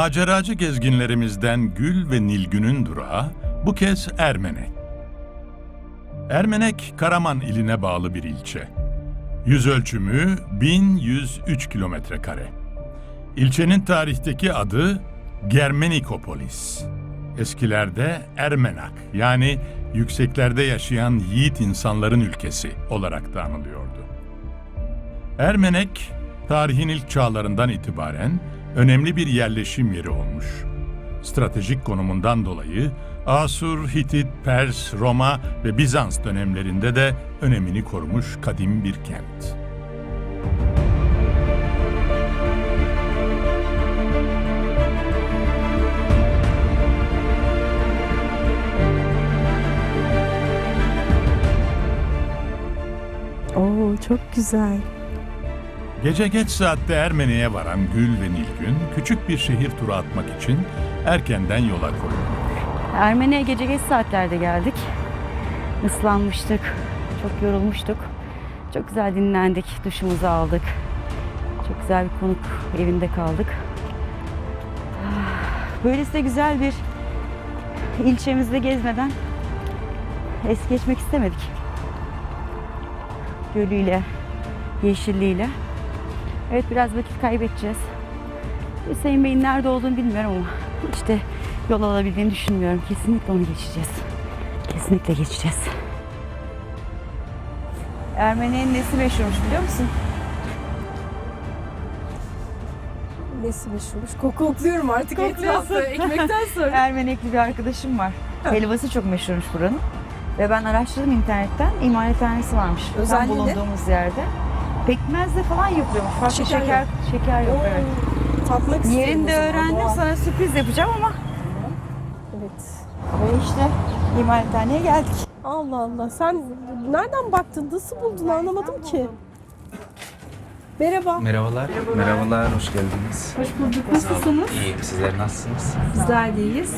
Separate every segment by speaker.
Speaker 1: Maceracı gezginlerimizden Gül ve Nilgün'ün durağı bu kez Ermenek. Ermenek, Karaman iline bağlı bir ilçe. Yüz ölçümü 1103 kilometre kare. İlçenin tarihteki adı Germenikopolis. Eskilerde Ermenak yani yükseklerde yaşayan yiğit insanların ülkesi olarak da anılıyordu. Ermenek, tarihin ilk çağlarından itibaren önemli bir yerleşim yeri olmuş. Stratejik konumundan dolayı Asur, Hitit, Pers, Roma ve Bizans dönemlerinde de önemini korumuş kadim bir kent.
Speaker 2: Oo çok güzel.
Speaker 1: Gece geç saatte Ermeni'ye varan Gül ve Nilgün küçük bir şehir turu atmak için erkenden yola koyuldu.
Speaker 3: Ermeni'ye gece geç saatlerde geldik. Islanmıştık, çok yorulmuştuk. Çok güzel dinlendik, duşumuzu aldık. Çok güzel bir konuk evinde kaldık. Ah, Böylesine güzel bir ilçemizde gezmeden es geçmek istemedik. Gölüyle, yeşilliğiyle. Evet biraz vakit kaybedeceğiz. Hüseyin Bey'in nerede olduğunu bilmiyorum ama işte yol alabildiğini düşünmüyorum. Kesinlikle onu geçeceğiz. Kesinlikle geçeceğiz. Ermeni'nin nesi meşhurmuş biliyor musun?
Speaker 2: Nesi meşhurmuş? Kok kokluyorum artık etrafı. Ekmekten sonra.
Speaker 3: Ermenekli bir arkadaşım var. Helvası çok meşhurmuş buranın. Ve ben araştırdım internetten. İmalathanesi varmış. Tam
Speaker 2: Özelliği ne?
Speaker 3: bulunduğumuz yerde. Pekmezle falan yapıyormuş. Farklı
Speaker 2: Şeker
Speaker 3: şeker, şeker, yok. Evet.
Speaker 2: Tatmak isterim
Speaker 3: Yerinde
Speaker 2: o zaman,
Speaker 3: öğrendim.
Speaker 2: doğal.
Speaker 3: Sana sürpriz yapacağım ama.
Speaker 2: Evet.
Speaker 3: Ve işte imalathaneye geldik.
Speaker 2: Allah Allah. Sen nereden baktın? Nasıl buldun? Anlamadım ki. Merhaba.
Speaker 4: Merhabalar. Merhabalar, hoş geldiniz.
Speaker 2: Hoş bulduk. Nasılsınız?
Speaker 4: İyiyim, sizler nasılsınız?
Speaker 2: Bizler deyiz.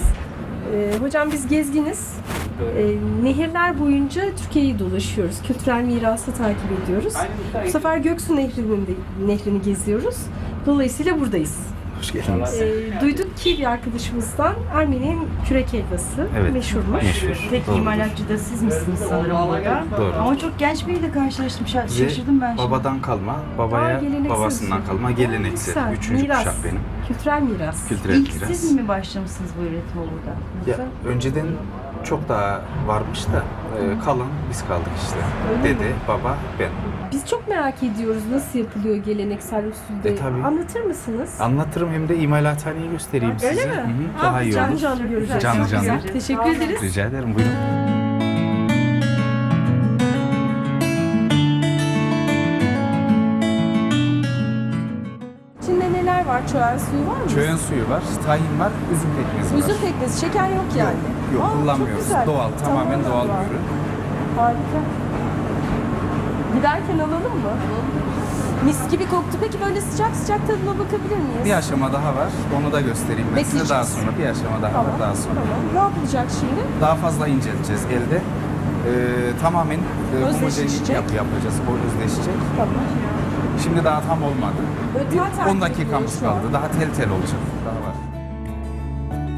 Speaker 2: Ee, hocam biz gezginiz. Ee, nehirler boyunca Türkiye'yi dolaşıyoruz. Kültürel mirası takip ediyoruz. Bu sefer Göksu Nehri'nin de- nehrini geziyoruz. Dolayısıyla buradayız.
Speaker 4: Hoş geldiniz.
Speaker 2: Ee, duyduk ki bir arkadaşımızdan Ermeni'nin kürek helvası
Speaker 4: Evet,
Speaker 2: meşhurmuş.
Speaker 4: meşhur.
Speaker 3: Tek imalatçı da siz misiniz sanırım burada.
Speaker 4: Doğru.
Speaker 3: Ama çok genç biriyle karşılaştım. Şa-
Speaker 4: Bize
Speaker 3: Şaşırdım ben şimdi.
Speaker 4: Babadan kalma,
Speaker 2: Aa,
Speaker 4: babaya,
Speaker 2: geleneksel
Speaker 4: babasından
Speaker 2: usul.
Speaker 4: kalma, geleneksel.
Speaker 2: Güzel,
Speaker 4: Üçüncü
Speaker 2: miras.
Speaker 4: kuşak benim.
Speaker 2: Kültürel miras.
Speaker 4: Kültürel
Speaker 3: İlk
Speaker 4: miras.
Speaker 3: siz mi başlamışsınız bu üretime burada?
Speaker 4: Ya,
Speaker 3: Yoksa-
Speaker 4: önceden çok daha varmış da e, kalan biz kaldık işte.
Speaker 2: Öyle
Speaker 4: Dede, baba, ben.
Speaker 2: Biz çok merak ediyoruz nasıl yapılıyor geleneksel usulde.
Speaker 4: E, tabii.
Speaker 2: Anlatır mısınız?
Speaker 4: Anlatırım hem de imalathaneyi göstereyim
Speaker 2: Öyle
Speaker 4: size.
Speaker 2: mi?
Speaker 4: Hı hı,
Speaker 2: Aa,
Speaker 4: Daha iyi
Speaker 2: canlı
Speaker 4: olur.
Speaker 2: canlı göreceğiz.
Speaker 4: Canlı canlı.
Speaker 2: Teşekkür ederiz.
Speaker 4: Rica ederim, buyurun.
Speaker 2: Var? Çöğen suyu var mı?
Speaker 4: Çöğen suyu var, tahin var, üzüm pekmezi var.
Speaker 2: Üzüm pekmezi, şeker yok yani.
Speaker 4: Yok,
Speaker 2: Aa, çok
Speaker 4: kullanmıyoruz. Doğal, tamamen doğal
Speaker 2: doğal.
Speaker 4: bir ürün.
Speaker 2: Harika. Giderken alalım mı? Mis gibi koktu. Peki böyle sıcak sıcak tadına bakabilir miyiz?
Speaker 4: Bir aşama daha var. Onu da göstereyim ben size daha sonra. Bir aşama daha
Speaker 2: Tamam.
Speaker 4: var daha sonra.
Speaker 2: Tamam. Ne yapılacak şimdi?
Speaker 4: Daha fazla incelteceğiz elde. Ee, tamamen e, homojen yapı yapacağız. O özdeşecek.
Speaker 2: Tamam.
Speaker 4: Şimdi daha tam olmadı. Bir
Speaker 2: tel tel
Speaker 4: 10 dakikamız kaldı. Daha tel tel olacak. Daha var.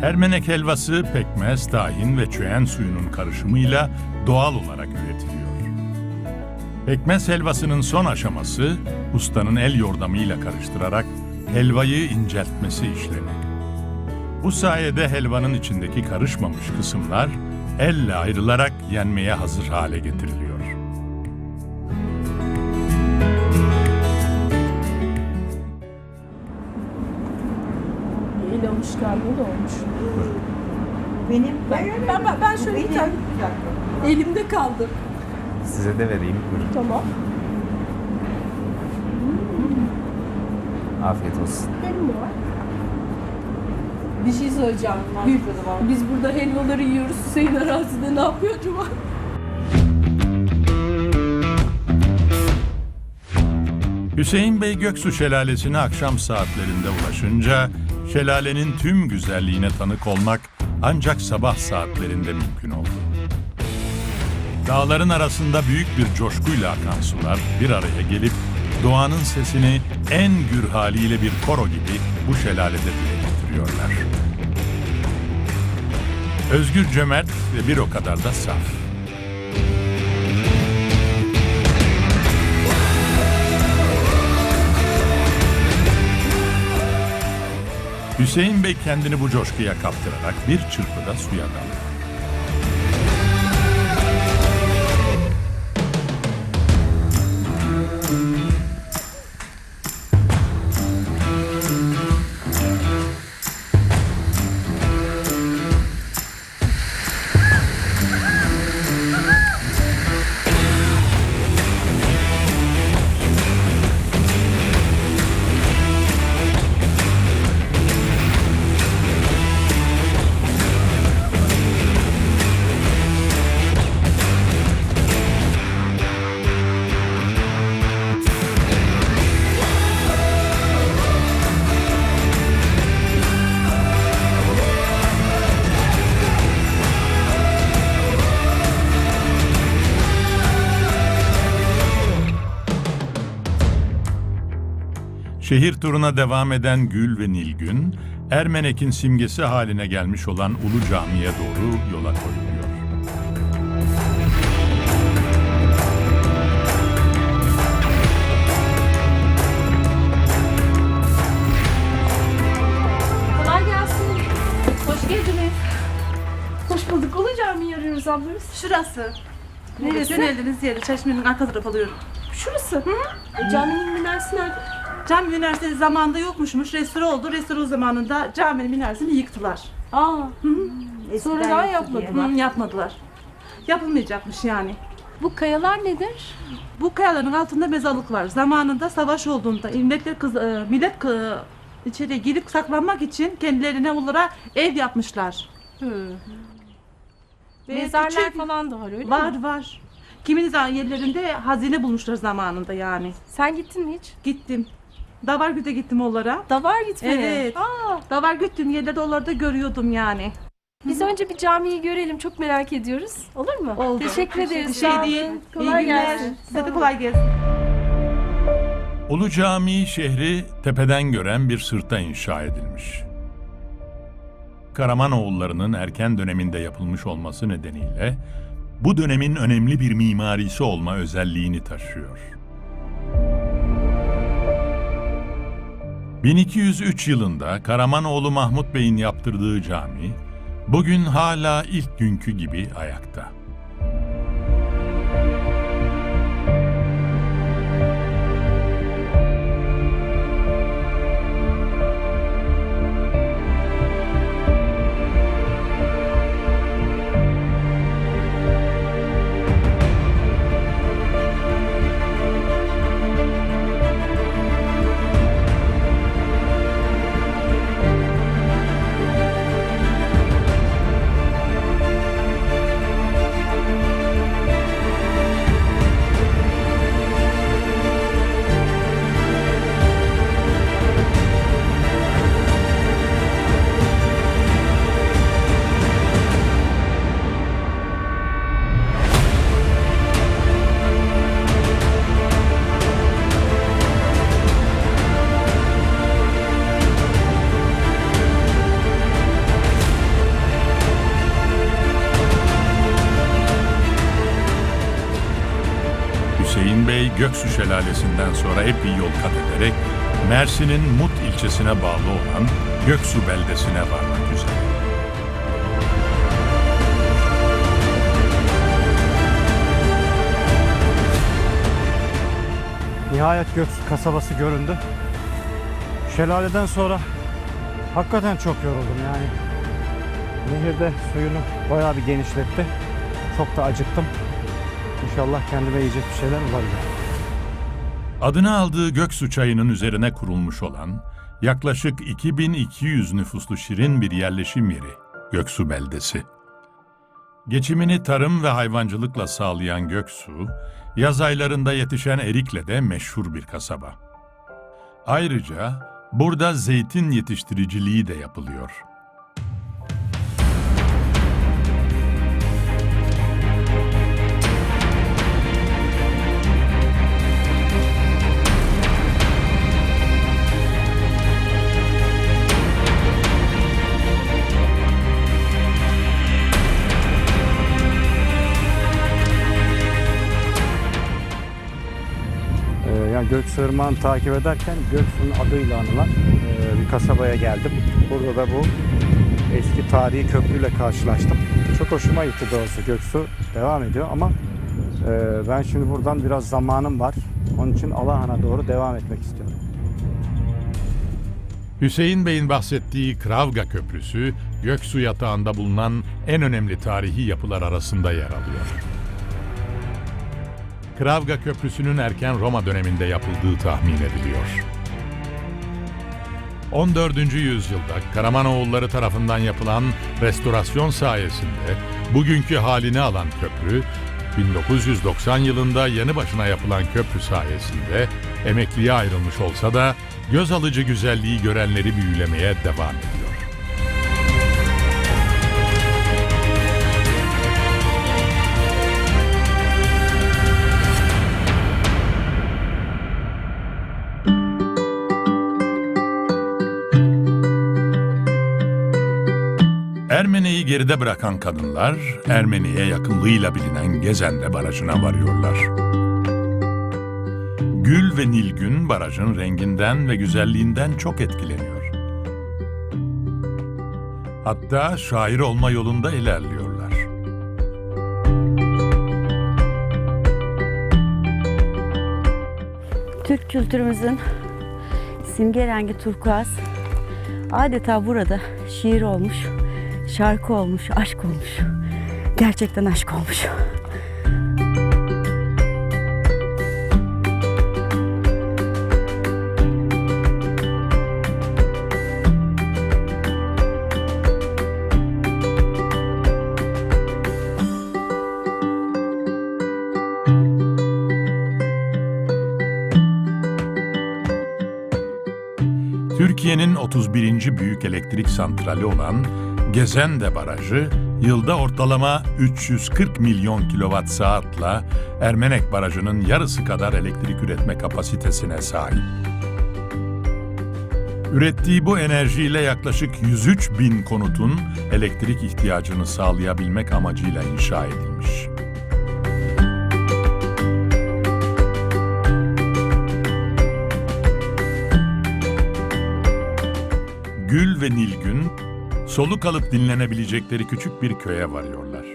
Speaker 1: Ermenek helvası pekmez, tahin ve çöğen suyunun karışımıyla doğal olarak üretiliyor. Pekmez helvasının son aşaması ustanın el yordamıyla karıştırarak helvayı inceltmesi işlemi. Bu sayede helvanın içindeki karışmamış kısımlar elle ayrılarak yenmeye hazır hale getiriliyor.
Speaker 2: Da olmuş.
Speaker 3: Benim
Speaker 2: Ben, ben, ben, ben şöyle bir tane elimde kaldı.
Speaker 4: Size de vereyim. Buyurun.
Speaker 2: Tamam.
Speaker 4: Afiyet olsun.
Speaker 2: Benim de var. Bir şey söyleyeceğim. Biz, biz burada helvaları yiyoruz. Hüseyin arazide ne yapıyor acaba?
Speaker 1: Hüseyin Bey Göksu Şelalesi'ne akşam saatlerinde ulaşınca şelalenin tüm güzelliğine tanık olmak ancak sabah saatlerinde mümkün oldu. Dağların arasında büyük bir coşkuyla akan sular bir araya gelip doğanın sesini en gür haliyle bir koro gibi bu şelalede dile getiriyor. yapıyorlar. Özgür cömert ve bir o kadar da saf. Hüseyin Bey kendini bu coşkuya kaptırarak bir çırpıda suya daldı. Şehir turuna devam eden Gül ve Nilgün, Ermenek'in simgesi haline gelmiş olan Ulu Cami'ye doğru yola koyuluyor.
Speaker 2: Kolay gelsin.
Speaker 5: Hoş geldiniz.
Speaker 2: Hoş bulduk. Ulu Cami'yi arıyoruz ablamız.
Speaker 5: Şurası.
Speaker 2: Neresi?
Speaker 5: Yöneldiğiniz yeri çeşmenin arka tarafı oluyor.
Speaker 2: Şurası. E, caminin minaresi nerede?
Speaker 5: Cami üniversitesi zamanında yokmuşmuş. Restore oldu. Restore zamanında caminin minaresini yıktılar.
Speaker 2: Aa. Sonra daha yapmadılar.
Speaker 5: Hı, yapmadılar. Yapılmayacakmış yani.
Speaker 2: Bu kayalar nedir?
Speaker 5: Bu kayaların altında mezarlık var. Zamanında savaş olduğunda milletler kız, e, millet kı- içeriye girip saklanmak için kendilerine onlara ev yapmışlar. Ve
Speaker 2: Mezarlar
Speaker 5: küçük-
Speaker 2: falan da var öyle mi?
Speaker 5: Var var. Kimin yerlerinde hazine bulmuşlar zamanında yani.
Speaker 2: Sen gittin mi hiç?
Speaker 5: Gittim. Davargüt'e gittim onlara.
Speaker 2: Davar gitmeye.
Speaker 5: Evet.
Speaker 2: Aa,
Speaker 5: Davar gittim yerlerde onları da görüyordum yani.
Speaker 2: biz önce bir camiyi görelim. Çok merak ediyoruz. Olur mu?
Speaker 5: Oldu.
Speaker 2: Teşekkür ederiz.
Speaker 5: Bir şey değil.
Speaker 2: Kolay
Speaker 5: İyi günler.
Speaker 2: gelsin.
Speaker 5: Size de kolay gelsin.
Speaker 1: Ulu Cami şehri tepeden gören bir sırta inşa edilmiş. Karamanoğullarının erken döneminde yapılmış olması nedeniyle bu dönemin önemli bir mimarisi olma özelliğini taşıyor. 1203 yılında Karamanoğlu Mahmut Bey'in yaptırdığı cami bugün hala ilk günkü gibi ayakta. Şelalesi'nden sonra epey yol kat ederek Mersin'in Mut ilçesine bağlı olan Göksu beldesine varmak üzere.
Speaker 6: Nihayet Göksu kasabası göründü. Şelaleden sonra hakikaten çok yoruldum yani. Nehirde suyunu bayağı bir genişletti. Çok da acıktım. İnşallah kendime yiyecek bir şeyler bulabilirim.
Speaker 1: Adını aldığı Göksu çayının üzerine kurulmuş olan yaklaşık 2200 nüfuslu şirin bir yerleşim yeri Göksu beldesi. Geçimini tarım ve hayvancılıkla sağlayan Göksu, yaz aylarında yetişen erikle de meşhur bir kasaba. Ayrıca burada zeytin yetiştiriciliği de yapılıyor.
Speaker 6: Göksu Irmağı'nı takip ederken Göksu'nun adıyla anılan bir kasabaya geldim. Burada da bu eski tarihi köprüyle karşılaştım. Çok hoşuma gitti doğrusu Göksu devam ediyor ama ben şimdi buradan biraz zamanım var. Onun için Alahan'a doğru devam etmek istiyorum.
Speaker 1: Hüseyin Bey'in bahsettiği Kravga Köprüsü, Göksu yatağında bulunan en önemli tarihi yapılar arasında yer alıyor. Kravga Köprüsü'nün erken Roma döneminde yapıldığı tahmin ediliyor. 14. yüzyılda Karamanoğulları tarafından yapılan restorasyon sayesinde bugünkü halini alan köprü, 1990 yılında yanı başına yapılan köprü sayesinde emekliye ayrılmış olsa da göz alıcı güzelliği görenleri büyülemeye devam ediyor. Geride bırakan kadınlar, Ermeni'ye yakınlığıyla bilinen Gezende Barajı'na varıyorlar. Gül ve Nilgün barajın renginden ve güzelliğinden çok etkileniyor. Hatta şair olma yolunda ilerliyorlar.
Speaker 3: Türk kültürümüzün simge rengi turkuaz adeta burada şiir olmuş, şarkı olmuş, aşk olmuş. Gerçekten aşk olmuş.
Speaker 1: Türkiye'nin 31. büyük elektrik santrali olan Gezende Barajı, yılda ortalama 340 milyon kilowatt saatla Ermenek Barajı'nın yarısı kadar elektrik üretme kapasitesine sahip. Ürettiği bu enerjiyle yaklaşık 103 bin konutun elektrik ihtiyacını sağlayabilmek amacıyla inşa edilmiş. Gül ve Nilgün soluk alıp dinlenebilecekleri küçük bir köye varıyorlar.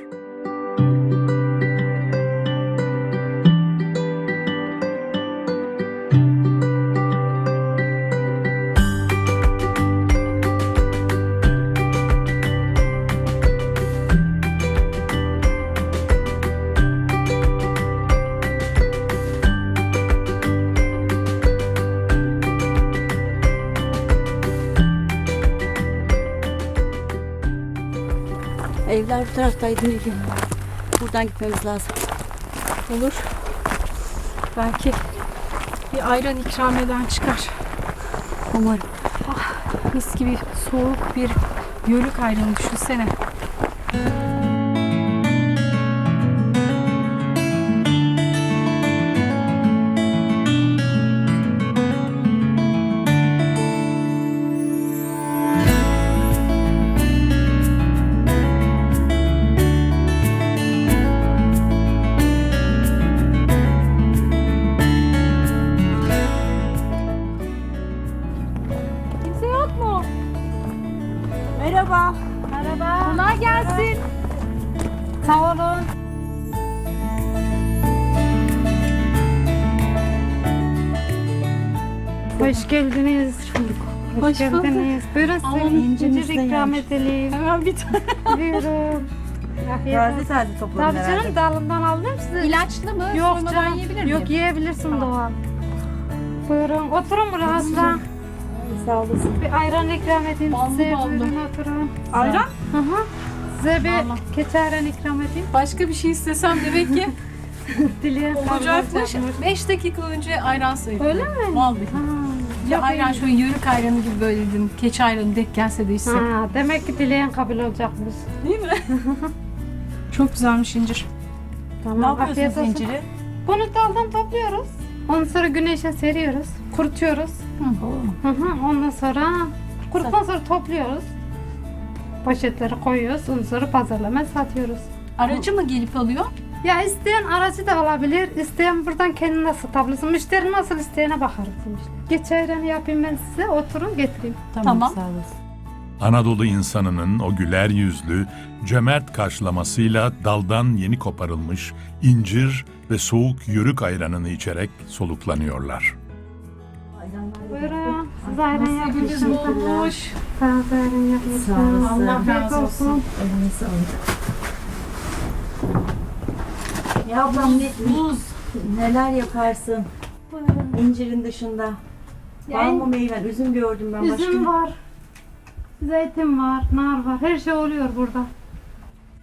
Speaker 3: Taraftaydı Nilgün. Buradan gitmemiz lazım.
Speaker 2: Olur. Belki bir ayran ikram eden çıkar.
Speaker 3: Umarım.
Speaker 2: Mis gibi soğuk bir yörük ayranı düşünsene.
Speaker 7: Geldiniz. Hoş,
Speaker 2: Hoş
Speaker 7: geldiniz. Buyurun size incir ikram edelim.
Speaker 2: Hemen bir tane.
Speaker 7: Buyurun. Olsun.
Speaker 3: taze topladım
Speaker 7: Tabii canım dalından aldım size.
Speaker 2: İlaçlı mı?
Speaker 7: Yok
Speaker 2: Soymadan
Speaker 7: canım.
Speaker 2: yiyebilir miyim?
Speaker 7: Yok yiyebilirsin doğal. Buyurun oturun rahatla.
Speaker 3: Sağ olasın.
Speaker 7: Bir ayran ikram edeyim
Speaker 2: Ballı
Speaker 7: size.
Speaker 2: ballı.
Speaker 7: Buyurun oturun.
Speaker 2: Ayran?
Speaker 7: Hı hı. Size bir
Speaker 2: Vallahi.
Speaker 7: keçi ayran ikram edeyim.
Speaker 2: Başka bir şey istesem demek ki
Speaker 7: Dileyen
Speaker 2: olacakmış. 5 dakika önce ayran sayılır.
Speaker 7: Öyle mi?
Speaker 2: Vallahi.
Speaker 7: Ha,
Speaker 2: Ya
Speaker 7: yok,
Speaker 2: ayran şöyle yörük ayranı gibi böyle dedim. Keçi ayranı denk gelse de içsek.
Speaker 7: Ha, demek ki dileyen kabul olacakmış.
Speaker 2: Değil mi? Çok güzelmiş incir.
Speaker 7: Tamam. afiyet olsun. Bunu daldan topluyoruz. Ondan sonra güneşe seriyoruz. Kurutuyoruz. Hı hı. Ondan sonra kuruttan sonra topluyoruz. Poşetlere koyuyoruz. Ondan sonra pazarlama satıyoruz.
Speaker 2: Aracı mı gelip alıyor?
Speaker 7: Ya isteyen aracı da alabilir, isteyen buradan kendine satabilirsin. Müşteri nasıl isteyene bakarız işte. Geç ayranı yapayım ben size, oturun getireyim.
Speaker 5: Tamam.
Speaker 3: Sağ olasın.
Speaker 1: Anadolu insanının o güler yüzlü, cömert karşılamasıyla daldan yeni koparılmış incir ve soğuk yörük ayranını içerek soluklanıyorlar.
Speaker 7: Buyurun, siz ayran yapmışsınız.
Speaker 2: olmuş.
Speaker 7: Sağ olun, ayran yapmışsınız.
Speaker 2: Allah razı olsun.
Speaker 3: Ya ablam ne, neler yaparsın incirin dışında? Var
Speaker 7: Yani-
Speaker 3: mı meyven? Üzüm gördüm ben başka.
Speaker 7: Üzüm var, zeytin var, nar var. Her şey oluyor burada.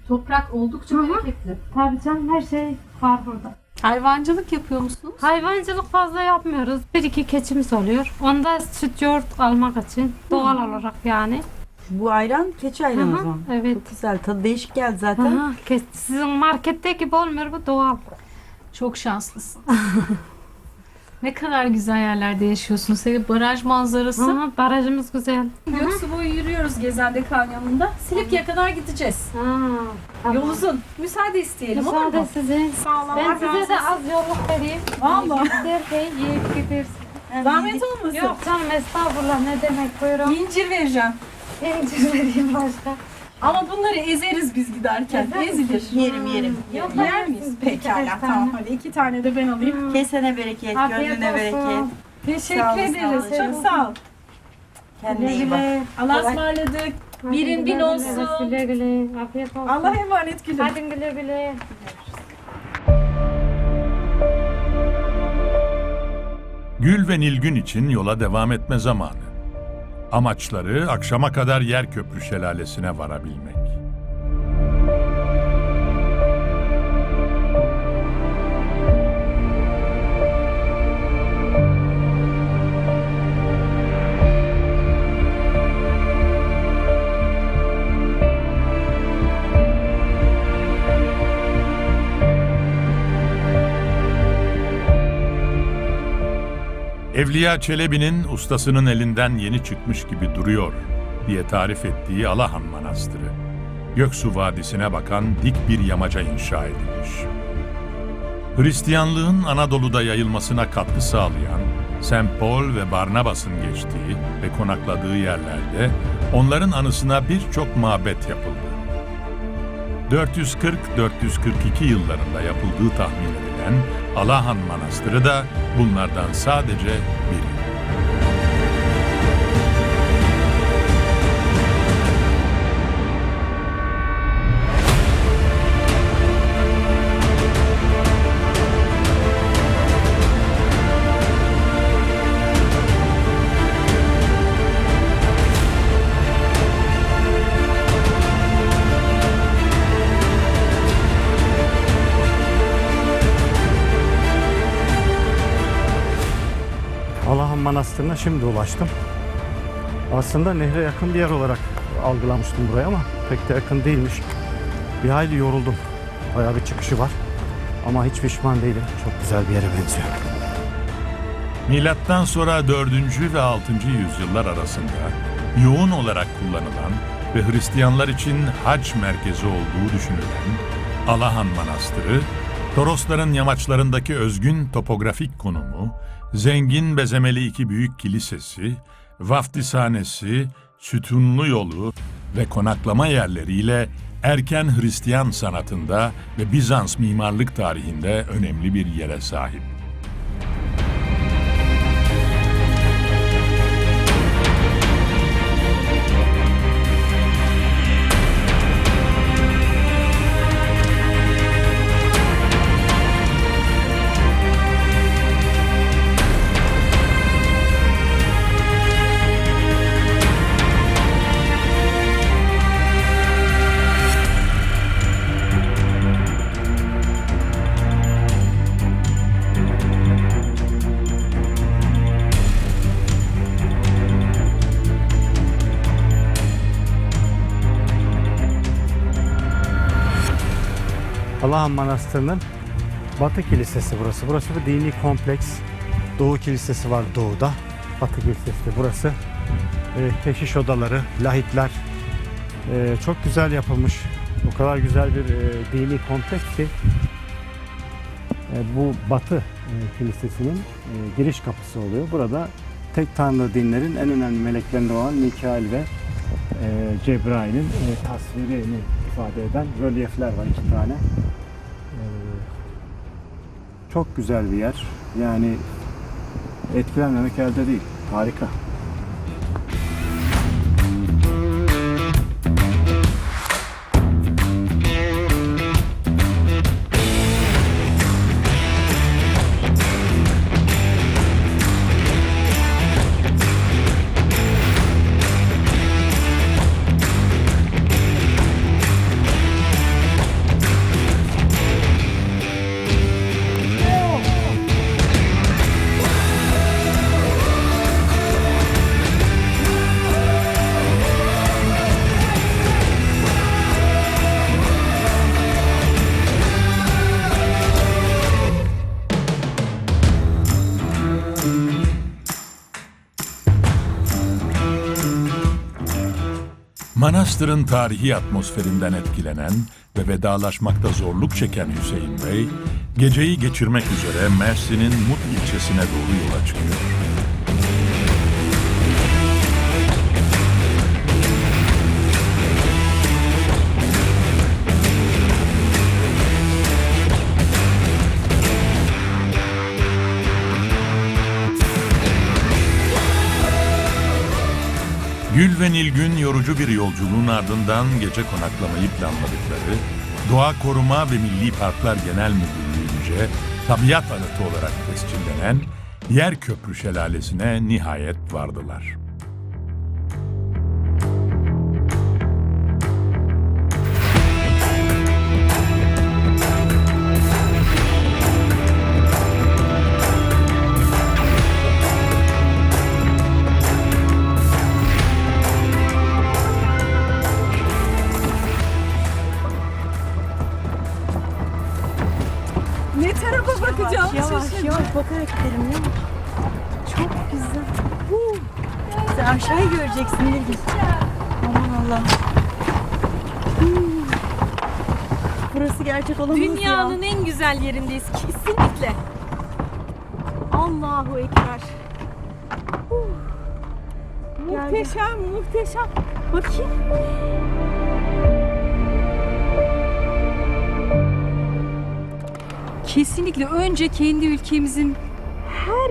Speaker 2: Toprak oldukça
Speaker 7: Hı hı.
Speaker 2: bereketli.
Speaker 7: Tabii canım her şey var burada.
Speaker 2: Hayvancılık yapıyor musunuz?
Speaker 7: Hayvancılık fazla yapmıyoruz. Bir iki keçimiz oluyor. Onda süt yoğurt almak için doğal olarak yani.
Speaker 3: Bu ayran keçi ayranı o
Speaker 7: hı,
Speaker 3: zaman.
Speaker 7: Evet.
Speaker 3: Çok güzel. Tadı değişik geldi zaten.
Speaker 7: Aha, kes- sizin markette gibi olmuyor bu doğal.
Speaker 8: Çok şanslısın. ne kadar güzel yerlerde yaşıyorsunuz. Senin baraj manzarası.
Speaker 7: Aha, barajımız güzel.
Speaker 2: Göksu boyu yürüyoruz Gezende Kanyonu'nda. Silifke'ye kadar gideceğiz.
Speaker 7: Ha,
Speaker 2: Yol uzun. Müsaade isteyelim olur
Speaker 7: Müsaade
Speaker 2: mu?
Speaker 7: sizin.
Speaker 2: Sağ olun.
Speaker 7: Ben
Speaker 2: Allah
Speaker 7: size de
Speaker 2: olsun.
Speaker 7: az yolluk vereyim.
Speaker 2: Vallahi.
Speaker 7: Gider de yiyip gidersin.
Speaker 2: Zahmet olmasın.
Speaker 7: Yok canım estağfurullah ne demek buyurun.
Speaker 2: İncir vereceğim.
Speaker 7: İncir vereyim başka.
Speaker 2: Ama bunları ezeriz biz giderken.
Speaker 7: Ezer
Speaker 2: Ezilir.
Speaker 3: Yerim yerim.
Speaker 7: Yok,
Speaker 2: Yer miyiz? Pekala tamam hadi iki tane de ben alayım.
Speaker 3: Kesene bereket,
Speaker 7: Afiyet
Speaker 3: gönlüne
Speaker 7: olsun.
Speaker 3: bereket.
Speaker 2: Teşekkür
Speaker 3: Sağ olun,
Speaker 2: ederiz.
Speaker 3: sağ olun.
Speaker 2: Çok sağ ol.
Speaker 3: Kendine iyi bak.
Speaker 2: Allah'a ısmarladık. Birin bin olsun.
Speaker 7: Güle güle. Afiyet olsun.
Speaker 2: Allah'a emanet gülüm.
Speaker 7: Hadi güle güle.
Speaker 1: Gül ve Nilgün için yola devam etme zamanı. Amaçları akşama kadar Yerköprü Şelalesi'ne varabilmek. Evliya Çelebi'nin ustasının elinden yeni çıkmış gibi duruyor diye tarif ettiği Alahan Manastırı. Göksu Vadisi'ne bakan dik bir yamaca inşa edilmiş. Hristiyanlığın Anadolu'da yayılmasına katkı sağlayan St. Paul ve Barnabas'ın geçtiği ve konakladığı yerlerde onların anısına birçok mabet yapıldı. 440-442 yıllarında yapıldığı tahmin edilen Alahan Manastırı da bunlardan sadece biri.
Speaker 6: Manastırı'na şimdi ulaştım. Aslında nehre yakın bir yer olarak algılamıştım burayı ama pek de yakın değilmiş. Bir hayli yoruldum. Bayağı bir çıkışı var. Ama hiç pişman değilim. Çok güzel bir yere benziyor.
Speaker 1: Milattan sonra 4. ve 6. yüzyıllar arasında yoğun olarak kullanılan ve Hristiyanlar için hac merkezi olduğu düşünülen Alahan Manastırı, Torosların yamaçlarındaki özgün topografik konumu, zengin bezemeli iki büyük kilisesi, vaftizhanesi, sütunlu yolu ve konaklama yerleriyle erken Hristiyan sanatında ve Bizans mimarlık tarihinde önemli bir yere sahip.
Speaker 6: Alahan Manastırı'nın Batı Kilisesi burası. Burası bir dini kompleks. Doğu Kilisesi var doğuda. Batı Kilisesi burası. Ee, keşiş odaları, lahitler ee, çok güzel yapılmış. O kadar güzel bir e, dini kompleks ki e, bu Batı e, Kilisesi'nin e, giriş kapısı oluyor. Burada tek tanrı dinlerin en önemli meleklerinden olan Mikail ve e, Cebrail'in e, tasvirini ifade eden rölyefler var iki tane. Çok güzel bir yer. Yani etkilenmemek elde değil. Harika.
Speaker 1: Manastırın tarihi atmosferinden etkilenen ve vedalaşmakta zorluk çeken Hüseyin Bey, geceyi geçirmek üzere Mersin'in Mut ilçesine doğru yola çıkıyor. Gül ve Nilgün yorucu bir yolculuğun ardından gece konaklamayı planladıkları Doğa Koruma ve Milli Parklar Genel Müdürlüğü'nce tabiat anıtı olarak tescillenen Yerköprü Şelalesi'ne nihayet vardılar.
Speaker 3: Gidelim ya. Çok güzel. Huu. Sen aşağıyı göreceksin Nilgün. Aman Allah. Burası gerçek olamaz
Speaker 2: Dünyanın
Speaker 3: ya.
Speaker 2: en güzel yerindeyiz kesinlikle. Allahu Ekber. Muhteşem, muhteşem. Bakayım. Kesinlikle önce kendi ülkemizin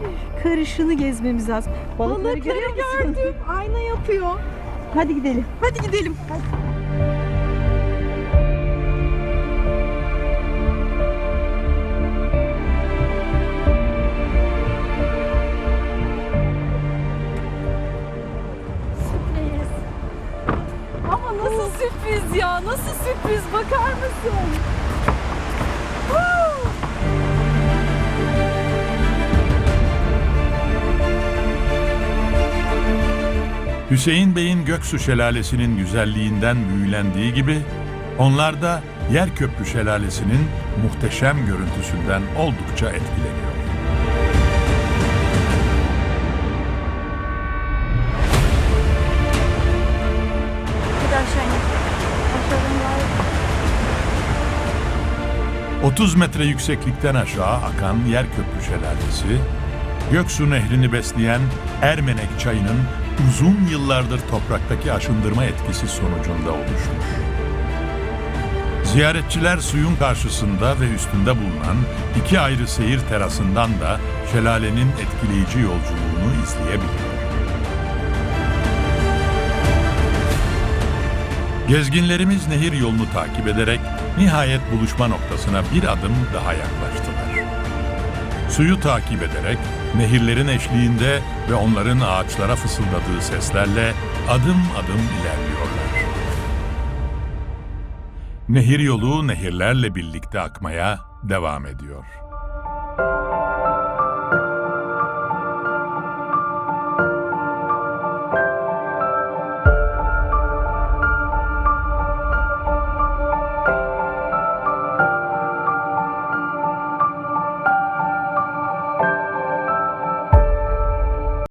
Speaker 2: her karışını gezmemiz lazım.
Speaker 3: Balıkları görüyor musun?
Speaker 2: gördüm. Ayna yapıyor.
Speaker 3: Hadi gidelim.
Speaker 2: Hadi gidelim. Ama
Speaker 1: Hüseyin Bey'in Göksu Şelalesi'nin güzelliğinden büyülendiği gibi onlar da Yerköprü Şelalesi'nin muhteşem görüntüsünden oldukça etkileniyor.
Speaker 3: Hadi aşağı in. Aşağıdan var.
Speaker 1: 30 metre yükseklikten aşağı akan Yerköprü Şelalesi, Göksu Nehri'ni besleyen Ermenek çayının uzun yıllardır topraktaki aşındırma etkisi sonucunda oluşmuş. Ziyaretçiler suyun karşısında ve üstünde bulunan iki ayrı seyir terasından da şelalenin etkileyici yolculuğunu izleyebiliyor. Gezginlerimiz nehir yolunu takip ederek nihayet buluşma noktasına bir adım daha yaklaştılar. Suyu takip ederek nehirlerin eşliğinde ve onların ağaçlara fısıldadığı seslerle adım adım ilerliyorlar. Nehir yolu nehirlerle birlikte akmaya devam ediyor.